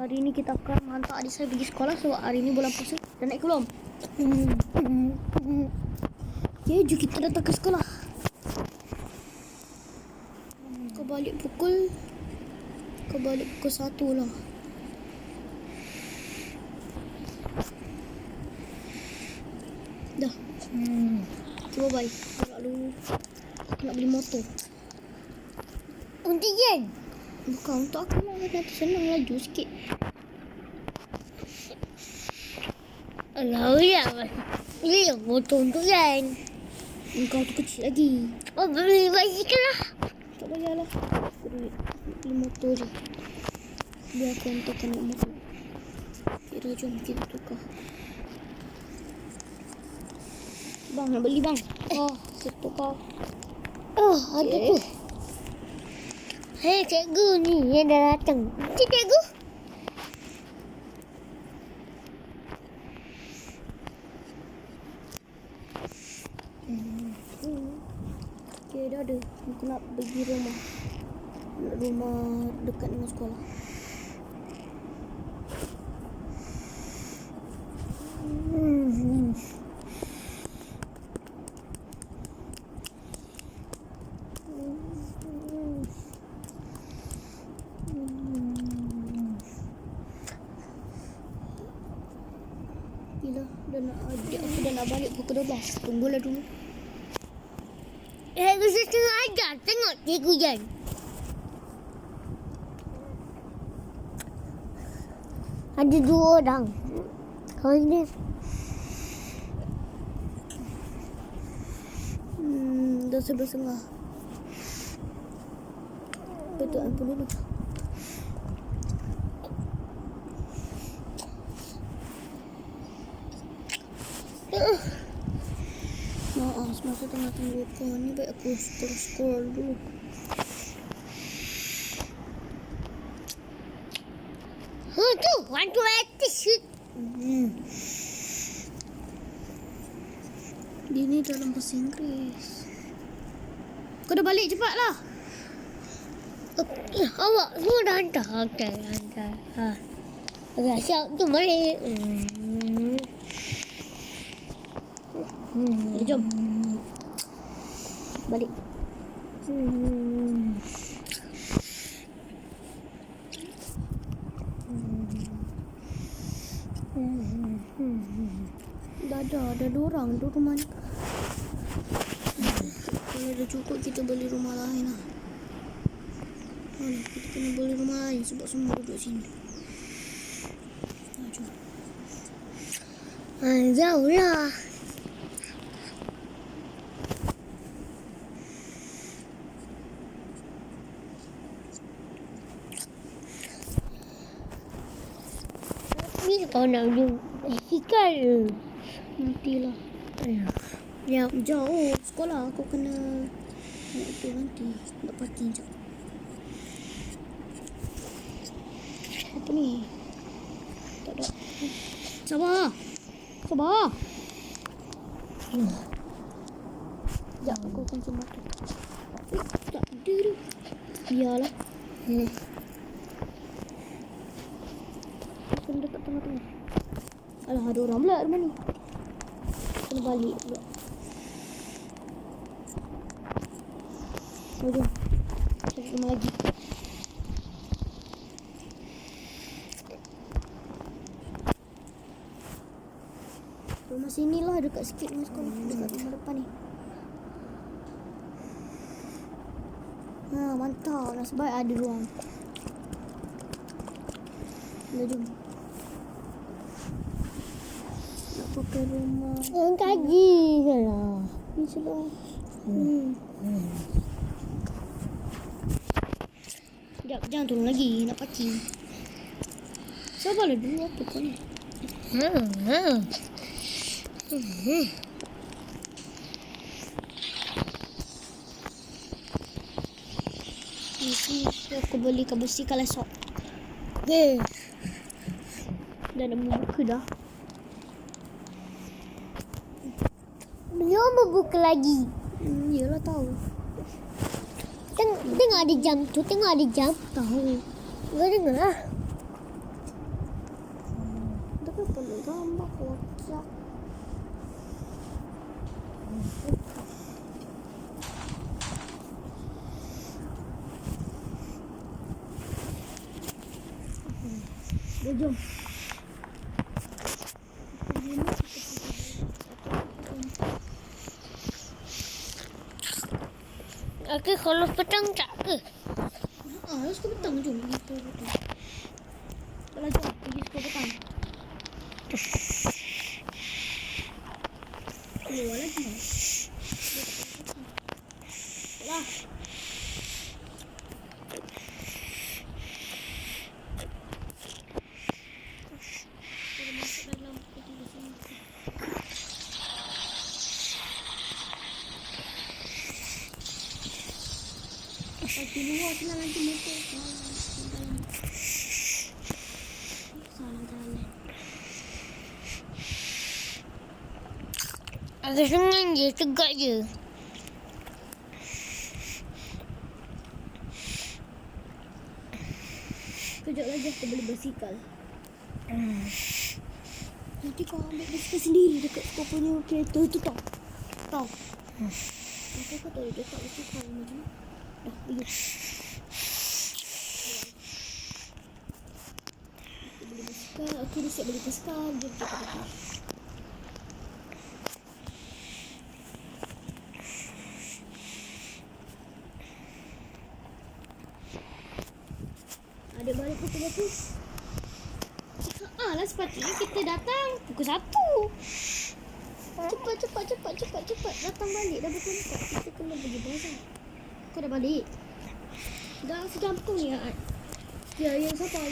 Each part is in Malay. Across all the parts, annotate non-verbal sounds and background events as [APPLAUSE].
Hari ini kita akan menghantar adik saya pergi sekolah sebab hari ini bulan puasa. Dah naik belum? Okay, jom kita datang ke sekolah. Kau balik pukul... Kau balik pukul satu lah. Dah. Hmm. Cuba. Kalau dulu. Aku nak beli motor. Untuk Jen. Bukan untuk aku lah. Nanti senang laju sikit. Alah, ya. Ini yang motor untuk Jen. Engkau tu kecil lagi. Oh, beli basikal lah. Tak payahlah. Aku duit. Beli motor je. Biar aku hantarkan naik motor. Kira jom kita tukar. Bang nak beli bang. Oh, kita tukar. Oh, ada Okey. tu. Hei, cikgu ni yang dah datang. Cik cikgu. Okay, dah ada. Aku nak pergi rumah. Rumah dekat dengan sekolah. Hmm. Gila, dah nak adik aku pukul 12. Tunggulah dulu. Eh, aku setengah ajar. Tengok cikgu Jen. Ada dua orang. Kau ni. Hmm, dah sebelas setengah. Betul ampun dulu. Tunggu kau ni baik aku scroll scroll dulu. Oh, tu. Hantu etis. Hmm. Dia ni dalam bahasa Inggeris. Kau dah balik cepatlah. Eh, awak semua dah hantar. Okey, hantar. Ha. Okey, siap tu balik. Hmm. Hmm. Jom. Balik. Dah ada, ada dua orang dua rumah ni. Kalau ada cukup kita beli rumah lain lah. Kita kena beli rumah lain sebab semua duduk sini. Jom. Ah. Kau nak beli basikal? Nantilah. Alah. Ya, jauh sekolah aku kena nak itu nanti. Nak parking jap. Apa ni? Tak ada. Sabar. Sabar. Sekejap aku kunci motor. Eh, tak ada tu. Biarlah. Hmm. Kena dekat tengah-tengah. Alah, ada orang pula rumah ni. Kena balik pula. Jom. Cari rumah lagi. Rumah sini lah dekat sikit dengan sekolah. Dekat rumah depan ni. Ha, mantap. Nasib baik ada ruang. Jom. Pakai rumah. Orang kaji je lah. Ni sebelah. Hmm. Sekejap, jangan turun lagi. Nak parking. Sabarlah dulu apa kau ni. Hmm. Hmm. Hmm. Ni aku beli kabel sikal esok. Okay. Dah nak buka dah. Belum berbuka lagi. Hmm, yelah tahu. Tengok, tengok ada jam tu. Tengok ada jam. Tahu. Kau dengar lah. Kenapa nak gambar kocak? Jom. Okey, kalau petang tak ke? Ah, harus ke petang jom pergi sekolah petang. Kalau jom pergi sekolah petang. Keluar lagi. Lah. Kita masuk dalam pergi ke sini. Pagi luar tu lah nanti motor. Salah jalan. Agak senang je, tegak je. Kejap lagi aku beli basikal. Nanti kau ambil basikal sendiri dekat kau punya kereta tu tau. Tau. Aku kau tahu dia tak basikal macam ni. Dah, pergi. Aku beli basikal. Aku dah siap beli basikal. Jom kita pergi. Ah lah sepatutnya kita datang pukul satu. Cepat cepat cepat cepat cepat datang balik dah pukul empat. Kita kena pergi bazar. Kau dah balik? Dah segampang ni Aat. Ya, yang siapa?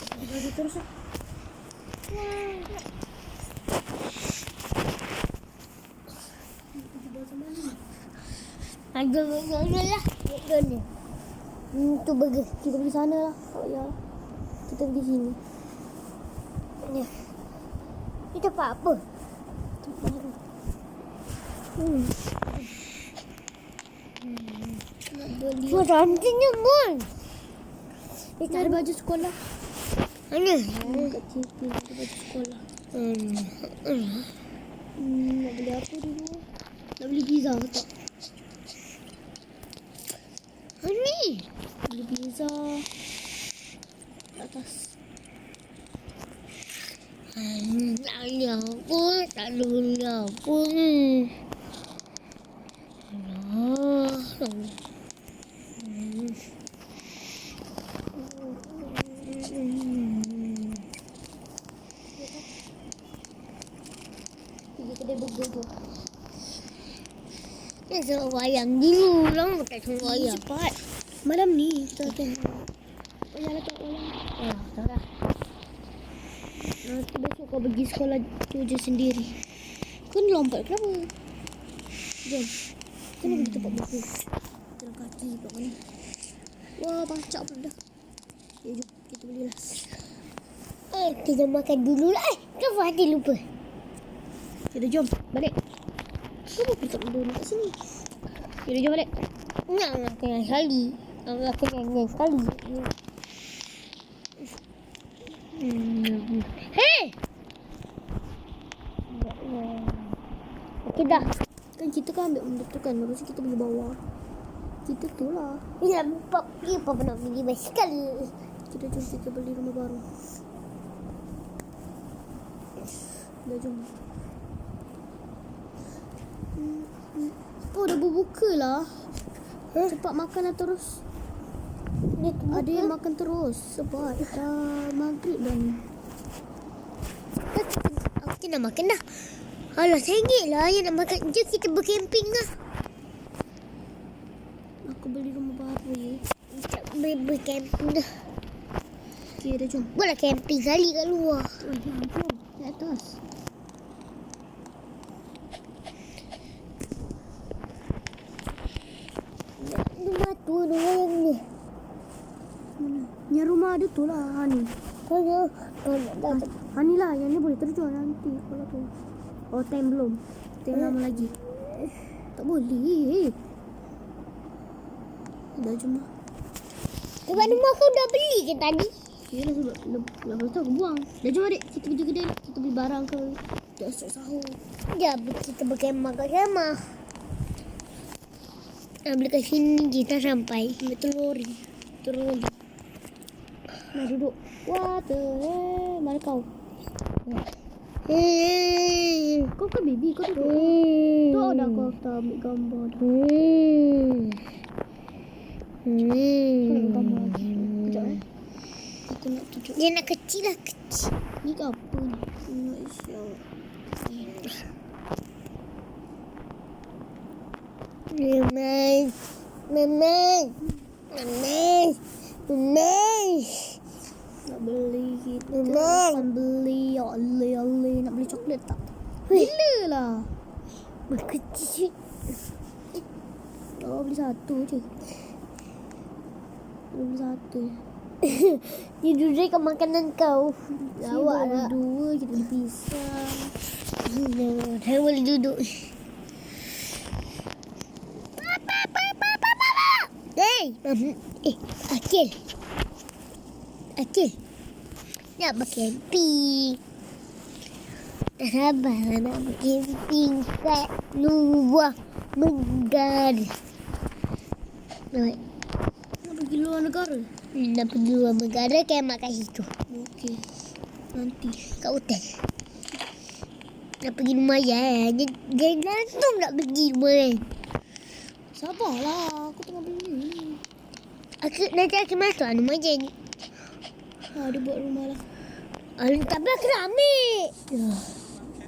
Kita bagi terus lah. Wah. Kita bazar mana? Ada burger lah. Ni. Hmm, tu burger. Kita pergi sana lah. Tak payah. Kita pergi sini. Ni. Ni tempat apa? Tempat baru. Hmm. Beli. Wah, cantiknya pun. Tak ada baju sekolah. Mana? Hmm. Kat TV ada baju sekolah. Hmm. Hmm. Hmm, nak beli apa dulu? Nak beli pizza ke tak? Ni. Beli pizza. Atas. Hmm, tak ada apa, tak ada benda apa. Alah. Hmm. Hmm. Pergi kedai burger tu. Ni suruh Malam ni kita akan. Oh, ya lah tak malam. Ah, tak lah. Nanti besok kau pergi sekolah tu je sendiri. Kau ni lompat kenapa? Jom. Kita nak pergi tempat buku. Jalan kaki kat mana. Wah, bacak pula dah. Ya, jom. Kita belilah. Eh, kita makan dulu lah. Eh, kenapa hati lupa? Kita jom. Balik. Kenapa kita tak duduk kat sini? Kita jom balik. Nak makan yang sekali. Nak makan yang sekali. Hei! Okey dah. Kan kita kan ambil benda tu kan. Lepas tu kita pergi bawah. Kita tu lah. Ya, Pak. Ya, Papa nak pergi basikal. Kita jom kita beli rumah baru. Dah jom. Hmm, hmm. Oh dah berbuka lah. Cepat makan lah terus. Dia tu Ada yang makan terus. Sebab dah maghrib dah ni. Okey nak makan dah. Alah, sengit lah yang nak makan. Jom kita bercamping lah. Aku beli rumah baru ya. Kita ber- bercamping dah. Okay dah jom. Buatlah camping kali kat luar. Oh ya jom. Di atas. Rumah tu ada yang ni. Mana? Yang rumah ada tu lah. Ha ni. Kau nak kau nak dapat. Ha ni lah. Yang ni boleh terjual nanti. Kalau tu. Oh time belum. Time lama lagi. Tak boleh. Dah lah. Sebab rumah kau dah beli ke tadi? Yelah sebab lep- lepas tu aku buang. Dah jom adik. Kita pergi kedai. Kita beli barang ke. Dah start sahur. Ya, kita berkemah kat kemah. Ambil kat sini kita sampai. Ambil telur. Telur Nah duduk. What the hell? Mana kau? Hmm. Kau kan baby. Kau duduk. Hmm. Tu dah kau tak ambil gambar dah. Kau nak Hmm. gambar lagi. Sekejap eh. Aku nak tunjuk. Dia nak kecil lah kecil. Ni ke apa ni? Memang. Memang. Memang. Memang. Nak beli kita. Akan beli. Ya Allah, ya Allah. Nak beli coklat tak? Gila lah. Berkecil. Oh, beli satu je. Beli satu je. [LAUGHS] Dia duduk kat makanan kau. Lawak lah. Dua, kita beli pisang. [LAUGHS] Saya boleh duduk. Hey, mam- eh, Akil. Akil. Nak bercamping. Tak sabar lah nak bercamping kat luar negara. Nak, Nak pergi luar negara? nak pergi luar negara kemat kat situ. Okey. Nanti. Kat hotel. Nak pergi rumah ya. Dia, dia langsung nak pergi rumah kan. Sabarlah. Aku tengah beli. Aku nanti aku masuk anu majen. Ha, dia buat rumah lah. Anu tapi aku nak ambil.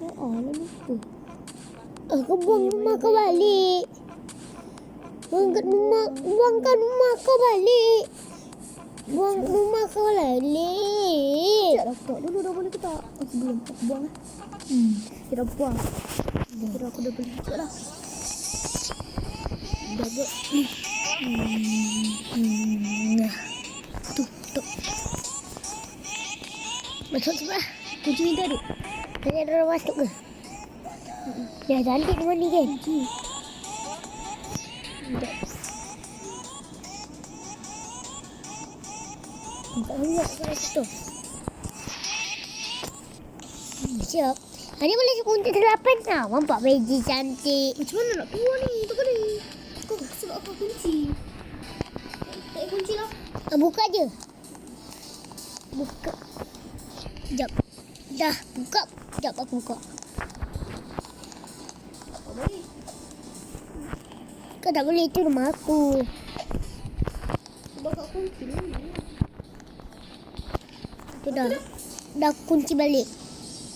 Oh, ah, lah lupa. Aku buang rumah kau balik. Buangkan rumah, buangkan rumah kau balik. Buang rumah kau balik. Sekejap dah buka. Dulu dah boleh ke tak? Aku belum. Aku buang lah. Hmm. Kita dah buang. Kira aku dah beli. Sekejap lah. Dah buat. Hmm. Tu, tu. Masuk sebelah. Kunci dah ada. Tadi ada orang masuk ke? Dah cantik rumah ni kan? Kunci. Buka dulu nak suara situ. Hmm, siap. Hari boleh kunci delapan tau. Nampak baju cantik. Macam mana nak keluar ni? Tu. Kau sebab apa kunci? Tak kunci lah. Ah, buka je. Buka. Sekejap. Dah, buka. Sekejap aku buka. Tak boleh. Kau tak boleh, itu rumah aku. Sebab kat kunci ni. Tu dah. Dah kunci balik.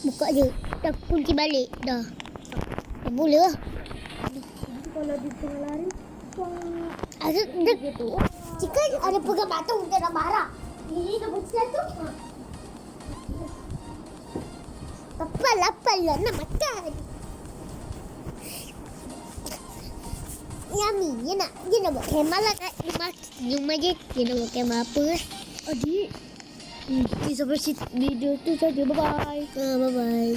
Buka je. Dah kunci balik. Dah. Dah boleh lah. Kalau dia tengah lari. Aku, dia, Gitu. jika ada pegang batu, dia dah marah. Ini dah kunci satu. Lapar, lapar lah. Nak makan. Yummy. Dia nak, dia nak buat kemah lah kat rumah, rumah je. Dia nak buat kemah apa lah. Adik. Hmm, okay, sampai video tu saja. Bye-bye. Ah, bye-bye.